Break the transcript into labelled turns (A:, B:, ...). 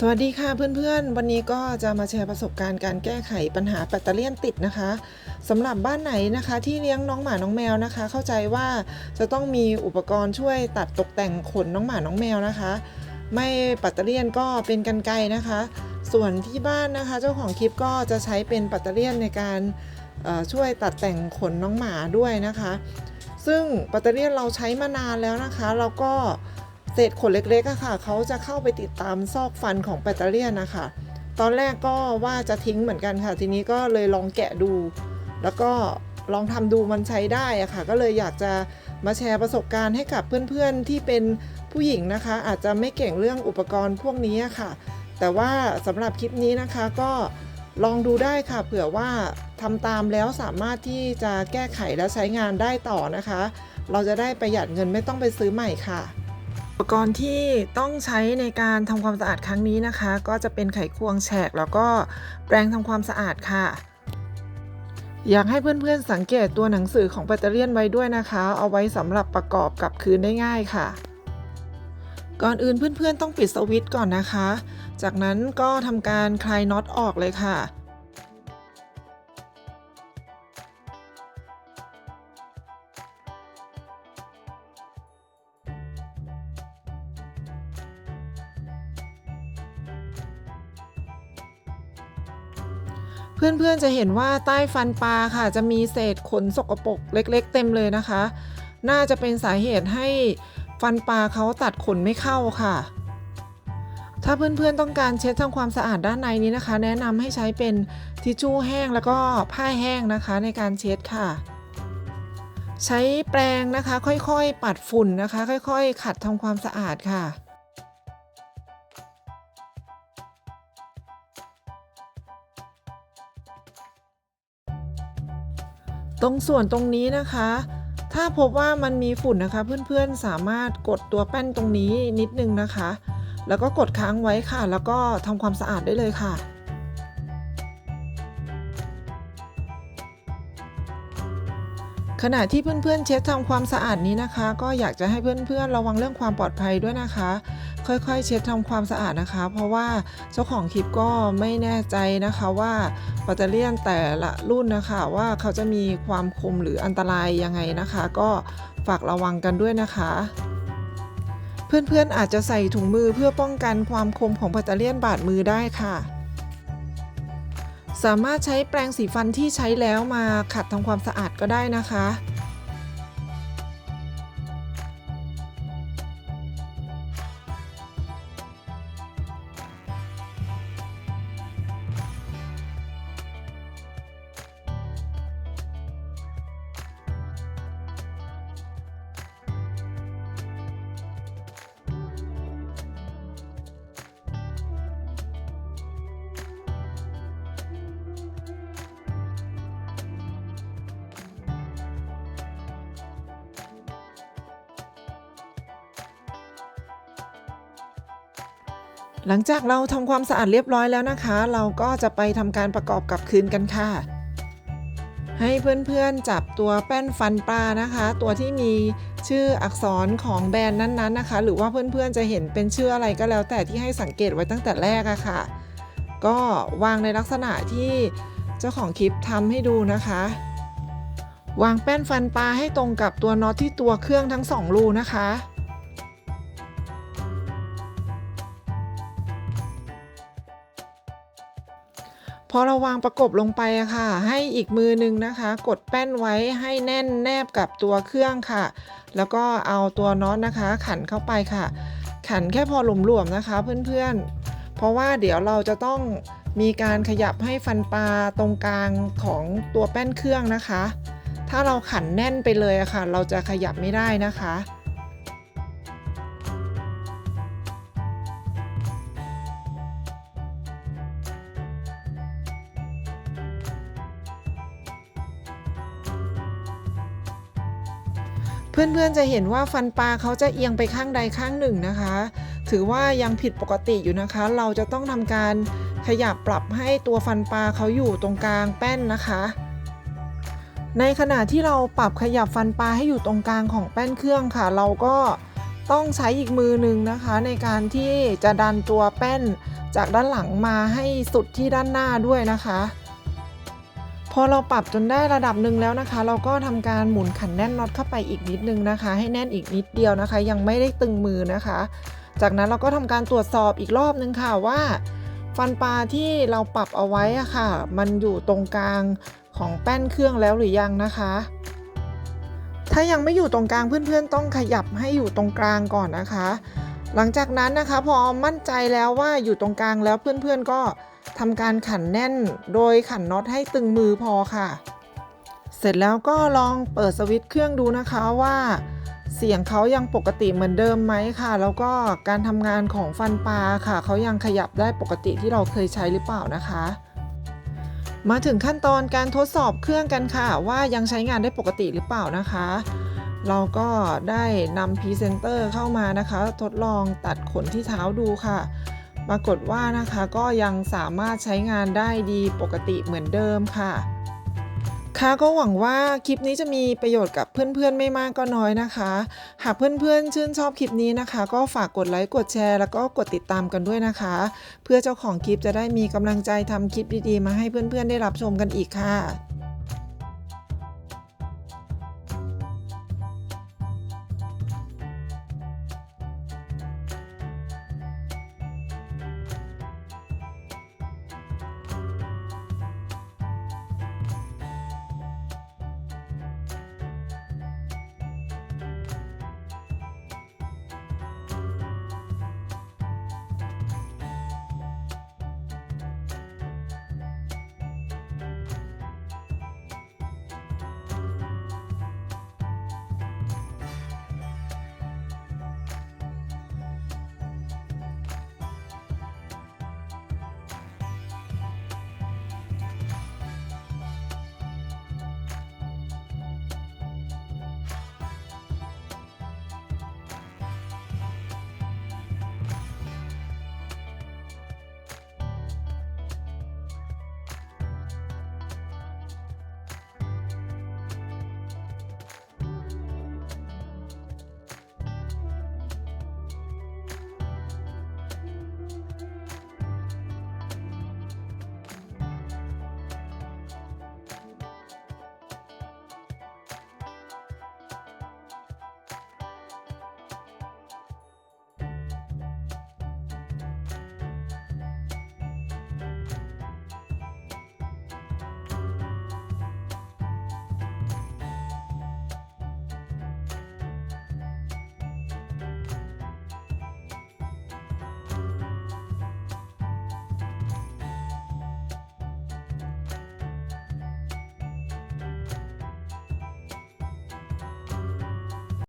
A: สวัสดีค่ะเพื่อนๆ วันนี้ก็จะมาแชร์ประสบการณ์การแก้ไขปัญหาแบตเตอรี่ติดนะคะสำหรับบ้านไหนนะคะ ที่เลี้ยงน้องหมาน้องแมวนะคะ เข้าใจว่าจะต้องมีอุปกรณ์ช่วยตัดตกแต่งขนน้องหมาน้องแมวนะคะ ไม่แบตเตอรี่ก็เป็นกันไกรนะคะ ส่วนที่บ้านนะคะ เจ้าของคลิปก็จะใช้เป็นแบตเตอรี่ในการช่วยตัดแต่งขนน้องหมาด้วยนะคะ ซึ่งแบตเตอรี่เราใช้มานานแล้วนะคะแล้วก็เเศษขนเล็กๆอะค่ะเขาจะเข้าไปติดตามซอกฟันของแบตเตอรี่นะคะตอนแรกก็ว่าจะทิ้งเหมือนกันค่ะ ทีนี้ก็เลยลองแกะดู แล้วก็ลองทำดูมันใช้ได้อะค่ะ ก็เลยอยากจะมาแชร์ประสบการณ์ให้กับเพื่อนๆที่เป็นผู้หญิงนะคะ อาจจะไม่เก่งเรื่องอุปกรณ์พวกนี้ค่ะ แต่ว่าสำหรับคลิปนี้นะคะก็ลองดูได้ค่ะ เผื่อว่าทำตามแล้วสามารถที่จะแก้ไขและใช้งานได้ต่อนะคะ เราจะได้ประหยัดเงินไม่ต้องไปซื้อใหม่ค่ะ อุปกรณ์ที่ต้องใช้ในการทำความสะอาดครั้งนี้นะคะ ก็จะเป็นไขควงแฉกแล้วก็แปรงทำความสะอาดค่ะ อยากให้เพื่อนๆสังเกตตัวหนังสือของแบตเตอรี่ยนไว้ด้วยนะคะ เอาไว้สำหรับประกอบกับคืนได้ง่ายค่ะ ก่อนอื่นเพื่อนๆต้องปิดสวิตช์ก่อนนะคะ จากนั้นก็ทำการคลายน็อตออกเลยค่ะ เพื่อนๆจะเห็นว่าใต้ฟันปลาค่ะ จะมีเศษขนสกปรกเล็กๆ เต็มเลยนะคะ น่าจะเป็นสาเหตุให้ฟันปลาเขาตัดขนไม่เข้าค่ะ ถ้าเพื่อนๆต้องการเช็ดทำความสะอาดด้านในนี้นะคะ แนะนำให้ใช้เป็นทิชชู่แห้งแล้วก็ผ้าแห้งนะคะในการเช็ดค่ะ ใช้แปรงนะคะค่อยๆ ปัดฝุ่นนะคะ ค่อย ๆ ขัดทำความสะอาดค่ะ ตรงส่วนตรงนี้นะคะ ถ้าพบว่ามันมีฝุ่นนะคะ เพื่อนๆสามารถกดตัวแป้นตรงนี้นิดนึงนะคะ แล้วก็กดค้างไว้ค่ะ แล้วก็ทำความสะอาดได้เลยค่ะขณะที่เพื่อนๆเช็ดทำความสะอาดนี้นะคะ ก็อยากจะให้เพื่อนๆระวังเรื่องความปลอดภัยด้วยนะคะ ค่อยๆ เช็ดทำความสะอาดนะคะ เพราะว่าเจ้าของคลิปก็ไม่แน่ใจนะคะว่าแบตเตอรี่ยนแต่ละรุ่นนะคะว่าเขาจะมีความคมหรืออันตรายยังไงนะคะ ก็ฝากระวังกันด้วยนะคะเพื่อนๆอาจจะใส่ถุงมือเพื่อป้องกันความคมของแบตเตอรี่ยนบาดมือได้ค่ะ สามารถใช้แปรงสีฟันที่ใช้แล้วมาขัดทำความสะอาดก็ได้นะคะ หลังจากเราทำความสะอาดเรียบร้อยแล้วนะคะ เราก็จะไปทำการประกอบกับคืนกันค่ะ ให้เพื่อนๆจับตัวแป้นฟันปลานะคะ ตัวที่มีชื่ออักษรของแบรนด์นั้นๆนะคะ หรือว่าเพื่อนๆจะเห็นเป็นชื่ออะไรก็แล้ว แต่ที่ให้สังเกตไว้ตั้งแต่แรกอะค่ะ ก็วางในลักษณะที่เจ้าของคลิปทำให้ดูนะคะ วางแป้นฟันปลาให้ตรงกับตัวน็อตที่ตัวเครื่องทั้งสองรูนะคะ พอเราวางประกบลงไปอะค่ะ ให้อีกมือหนึงนะคะ กดแป้นไว้ให้แน่นแนบกับตัวเครื่องค่ะ แล้วก็เอาตัวน็อตนะคะ ขันเข้าไปค่ะ ขันแค่พอหลวมๆนะคะเพื่อนๆ เพราะว่าเดี๋ยวเราจะต้องมีการขยับให้ฟันปลาตรงกลางของตัวแป้นเครื่องนะคะ ถ้าเราขันแน่นไปเลยอะค่ะ เราจะขยับไม่ได้นะคะ เพื่อนๆจะเห็นว่าฟันปลาเขาจะเอียงไปข้างใดข้างหนึ่งนะคะ ถือว่ายังผิดปกติอยู่นะคะ เราจะต้องทำการขยับปรับให้ตัวฟันปลาเขาอยู่ตรงกลางแป้นนะคะ ในขณะที่เราปรับขยับฟันปลาให้อยู่ตรงกลางของแป้นเครื่องค่ะ เราก็ต้องใช้อีกมือหนึ่งนะคะ ในการที่จะดันตัวแป้นจากด้านหลังมาให้สุดที่ด้านหน้าด้วยนะคะ อเราปรับจนได้ระดับหนึ่งแล้วนะคะ เราก็ทำการหมุนขันแน่นน็อตเข้าไปอีกนิดนึงนะคะ ให้แน่นอีกนิดเดียวนะคะ ยังไม่ได้ตึงมือนะคะ จากนั้นเราก็ทำการตรวจสอบอีกรอบนึงค่ะว่าฟันปลาที่เราปรับเอาไว้อะค่ะ มันอยู่ตรงกลางของแป้นเครื่องแล้วหรือยังนะคะ ถ้ายังไม่อยู่ตรงกลางเพื่อนๆ ต้องขยับให้อยู่ตรงกลางก่อนนะคะ หลังจากนั้นนะคะพอมั่นใจแล้วว่าอยู่ตรงกลางแล้วเพื่อนๆก็ ทำการขันแน่นโดยขันน็อตให้ตึงมือพอค่ะ เสร็จแล้วก็ลองเปิดสวิตช์เครื่องดูนะคะว่า เสียงเขายังปกติเหมือนเดิมไหมค่ะ แล้วก็การทำงานของฟันปลาค่ะ เขายังขยับได้ปกติที่เราเคยใช้หรือเปล่านะคะ มาถึงขั้นตอนการทดสอบเครื่องกันค่ะ ว่ายังใช้งานได้ปกติหรือเปล่านะคะ เราก็ได้นำพรีเซนเตอร์เข้ามานะคะ ทดลองตัดขนที่เท้าดูค่ะ ปรากฏว่านะคะก็ยังสามารถใช้งานได้ดีปกติเหมือนเดิมค่ะค่ะก็หวังว่าคลิปนี้จะมีประโยชน์กับเพื่อนๆไม่มากก็น้อยนะคะ หากเพื่อนๆชื่นชอบคลิปนี้นะคะ ก็ฝากกดไลค์กดแชร์ แล้วก็กดติดตามกันด้วยนะคะ เพื่อเจ้าของคลิปจะได้มีกำลังใจทำคลิปดีๆ มาให้เพื่อนๆได้รับชมกันอีกค่ะ